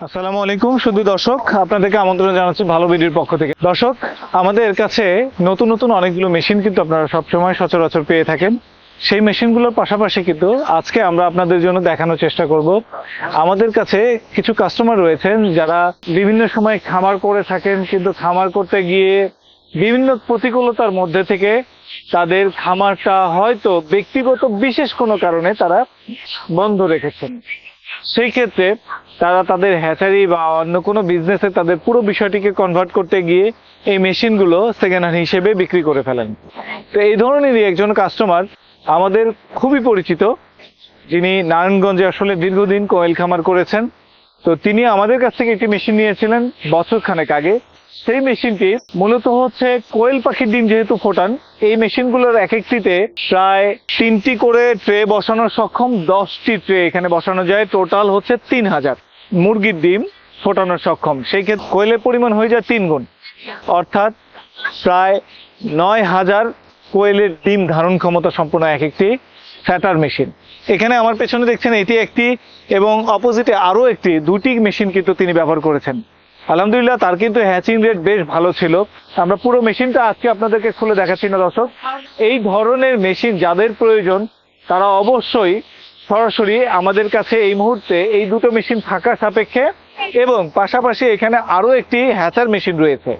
আসসালামু আলাইকুম শুধু দর্শক। আপনাদেরকে আমন্ত্রণ জানাচ্ছি ভালো ভিডিওর পক্ষ থেকে। দর্শক, আমাদের কাছে নতুন নতুন অনেকগুলো মেশিন কিন্তু আপনারা সবসময় সচরাচর পেয়ে থাকেন। সেই মেশিনগুলোর পাশাপাশি কিন্তু আজকে আমরা আপনাদের জন্য দেখানোর চেষ্টা করব। আমাদের কাছে কিছু কাস্টমার রয়েছেন যারা বিভিন্ন সময় খামার করে থাকেন, কিন্তু খামার করতে গিয়ে বিভিন্ন প্রতিকূলতার মধ্যে থেকে তাদের খামারটা হয়তো ব্যক্তিগত বিশেষ কোনো কারণে তারা বন্ধ রেখেছেন সেই ক্ষেত্রে তারা তাদের হ্যাচারি বা অন্য কোনো বিজনেসে তাদের পুরো বিষয়টিকে কনভার্ট করতে গিয়ে এই মেশিনগুলো সেকেন্ড হ্যান্ড হিসেবে বিক্রি করে ফেলেন। তো এই ধরনেরই একজন কাস্টমার আমাদের খুবই পরিচিত, যিনি নারায়ণগঞ্জে আসলে দীর্ঘদিন কোয়েল খামার করেছেন। তো তিনি আমাদের কাছ থেকে একটি মেশিন নিয়েছিলেন বছর খানেক আগে। সেই মেশিনটি মূলত হচ্ছে কোয়েল পাখির ডিম যেহেতু ফোটান, এই মেশিনগুলোর এক একটিতে প্রায় তিনটি করে ট্রে বসানোর সক্ষম, দশটি ট্রে এখানে বসানো যায়, টোটাল হচ্ছে তিন হাজার মুরগির ডিম ফোটানোর সক্ষম। সেই ক্ষেত্রে কোয়েলের পরিমাণ হয়ে যায় তিন গুণ। অর্থাৎ প্রায় নয় হাজার কোয়েলের ডিম ধারণ ক্ষমতা সম্পন্ন এক একটি ফ্যাটার মেশিন। এখানে আমার পেছনে দেখছেন এটি একটি এবং অপোজিটে আরও একটি, দুটি মেশিন কিন্তু তিনি ব্যবহার করেছেন। আলহামদুলিল্লাহ, তার কিন্তু হ্যাচিং রেট বেশ ভালো ছিল। আমরা পুরো মেশিনটা আজকে আপনাদেরকে খুলে দেখাচ্ছি না, দর্শক। এই ধরনের মেশিন যাদের প্রয়োজন, তারা অবশ্যই সরাসরি আমাদের কাছে এই মুহূর্তে এই দুটো মেশিন থাকা সাপেক্ষে এবং পাশাপাশি এখানে আরও একটি হ্যাচার মেশিন রয়েছে।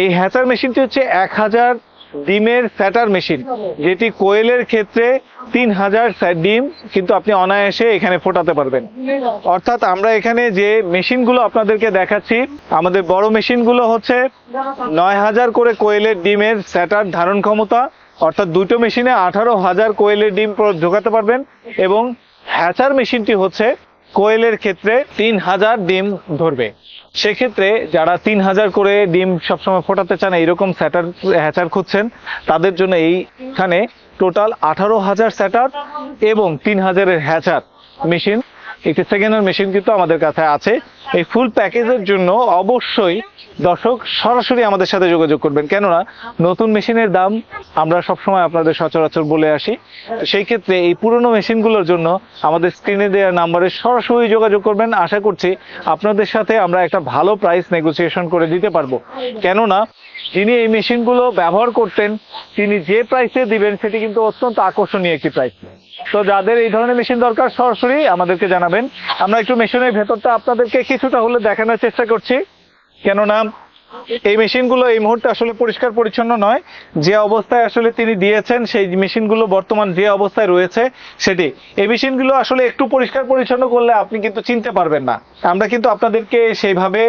এই হ্যাচার মেশিনটি হচ্ছে এক হাজার ডিমের ফ্যাটার মেশিন, যেটি কোয়েলের ক্ষেত্রে তিন হাজার ডিম, কিন্তু আপনি অনায়াসে এখানে ফোটাতে পারবেন। অর্থাৎ আমরা এখানে যে মেশিনগুলো আপনাদেরকে দেখাচ্ছি, আমাদের বড় মেশিনগুলো হচ্ছে নয় হাজার করে কোয়েলের ডিমের স্যাটার ধারণ ক্ষমতা, অর্থাৎ দুটো মেশিনে আঠারো হাজার কোয়েলের ডিম ঢোকাতে পারবেন এবং হ্যাচার মেশিনটি হচ্ছে কোয়েলের ক্ষেত্রে তিন হাজার ডিম ধরবে। সেক্ষেত্রে যারা তিন হাজার করে ডিম সবসময় ফোটাতে চান, এইরকম স্যাটার, হ্যাচার খুঁজছেন, তাদের জন্য এইখানে টোটাল আঠারো হাজার স্যাটার এবং তিন হাজারের হ্যাচার মেশিন একটি সেকেন্ড হ্যান্ড মেশিন কিন্তু আমাদের কাছে আছে। এই ফুল প্যাকেজের জন্য অবশ্যই দর্শক সরাসরি আমাদের সাথে যোগাযোগ করবেন। কেননা নতুন মেশিনের দাম আমরা সবসময় আপনাদের সচরাচর বলে আসি। সেই ক্ষেত্রে এই পুরনো মেশিনগুলোর জন্য আমাদের স্ক্রিনে দেওয়া নাম্বারে সরাসরি যোগাযোগ করবেন। আশা করছি আপনাদের সাথে আমরা একটা ভালো প্রাইস নেগোসিয়েশন করে দিতে পারব। কেননা যিনি এই মেশিনগুলো ব্যবহার করতেন, তিনি যে প্রাইসে দিবেন, সেটি কিন্তু অত্যন্ত আকর্ষণীয় একটি প্রাইস তো যাদের এই ধরনের মেশিন দরকার, সরাসরি আমাদেরকে জানাবেন। আমরা একটু মেশিনের ভেতরটা আপনাদেরকে কিছুটা হলে দেখানোর চেষ্টা করছি। কেননা এই মেশিনগুলো এই মুহূর্তে আসলে পরিষ্কার পরিচ্ছন্ন নয়। যে অবস্থায় আসলে তিনি দিয়েছেন, সেই মেশিনগুলো বর্তমান যে অবস্থায় রয়েছে, সেটি। এই মেশিনগুলো আসলে একটু পরিষ্কার পরিচ্ছন্ন করলে আপনি কিন্তু চিনতে পারবেন না। আমরা কিন্তু আপনাদেরকে সেইভাবে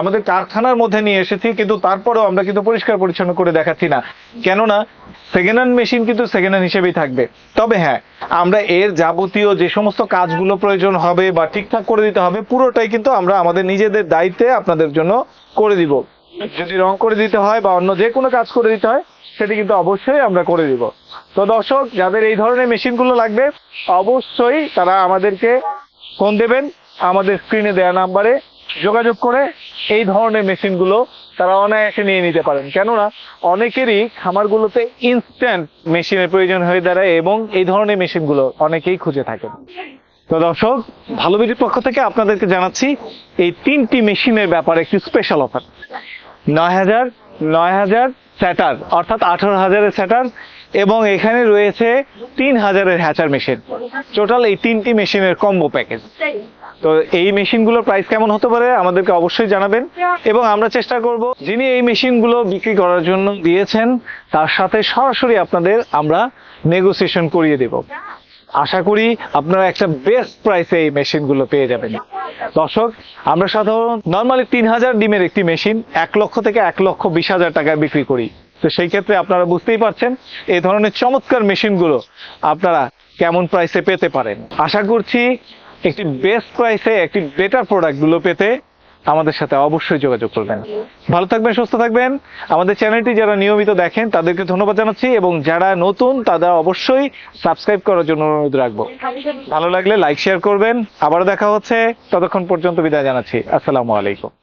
আমাদের কারখানার মধ্যে নিয়ে এসেছি, কিন্তু তারপরেও আমরা কিন্তু পরিষ্কার পরিচ্ছন্ন করে দেখাচ্ছি না। কেননা সেকেন্ড হ্যান্ড মেশিন কিন্তু সেকেন্ড হ্যান্ড হিসেবেই থাকবে। তবে হ্যাঁ আমরা এর যাবতীয় যে সমস্ত কাজগুলো প্রয়োজন হবে বা ঠিকঠাক করে দিতে হবে, পুরোটাই কিন্তু আমরা আমাদের নিজেদের দায়িত্বে আপনাদের জন্য করে দিব। যদি রং করে দিতে হয় বা অন্য যে কোনো কাজ করে দিতে হয়, সেটি কিন্তু অবশ্যই আমরা করে দিব। তো দর্শক, যাদের এই ধরনের মেশিনগুলো লাগবে, অবশ্যই তারা আমাদেরকে ফোন দেবেন, আমাদের স্ক্রিনে দেওয়া নাম্বারে যোগাযোগ করে এই ধরনের মেশিনগুলো তারা অনায়াসে নিয়ে নিতে পারেন। কেননা, অনেকেরই খামারগুলোতে ইনস্ট্যান্ট মেশিনের প্রয়োজন হয়ে দাঁড়ায় এবং এই ধরনের মেশিনগুলো অনেকেই খুঁজে থাকেন তো দর্শক, ভালো বিটির পক্ষ থেকে আপনাদেরকে জানাচ্ছি, এই তিনটি মেশিনের ব্যাপারে একটি স্পেশাল অফার স্যাটার, অর্থাৎ আঠারো হাজারের স্যাটার, এবং এখানে রয়েছে তিন হাজারের হ্যাচার মেশিন। টোটাল এই তিনটি মেশিনের কম্বো প্যাকেজ তো এই মেশিনগুলোর প্রাইস কেমন হতে পারে আমাদেরকে অবশ্যই জানাবেন। এবং আমরা চেষ্টা করব, যিনি এই মেশিনগুলো বিক্রি করার জন্য দিয়েছেন, তার সাথে সরাসরি আপনাদের আমরা নেগোসিয়েশন করিয়ে দেব। আশা করি আপনারা একটা বেস্ট প্রাইসে এই মেশিনগুলো পেয়ে যাবেন। দর্শক, আমরা সাধারণ নর্মালি তিন হাজার ডিমের একটি মেশিন, এক লক্ষ থেকে এক লক্ষ বিশ হাজার টাকায় বিক্রি করি। তো সেই ক্ষেত্রে আপনারা বুঝতেই পারছেন এই ধরনের চমৎকার মেশিনগুলো আপনারা কেমন প্রাইসে পেতে পারেন। আশা করছি, একটি বেস্ট প্রাইসে একটি বেটার প্রোডাক্টগুলো পেতে আমাদের সাথে অবশ্যই যোগাযোগ করবেন। ভালো থাকবেন সুস্থ থাকবেন। আমাদের চ্যানেলটি যারা নিয়মিত দেখেন তাদেরকে ধন্যবাদ জানাচ্ছি এবং যারা নতুন তারা অবশ্যই সাবস্ক্রাইব করার জন্য অনুরোধ রাখব। ভালো লাগলে লাইক শেয়ার করবেন। আবার দেখা হচ্ছে। ততক্ষণ পর্যন্ত বিদায় জানাচ্ছি। আসসালামু আলাইকুম।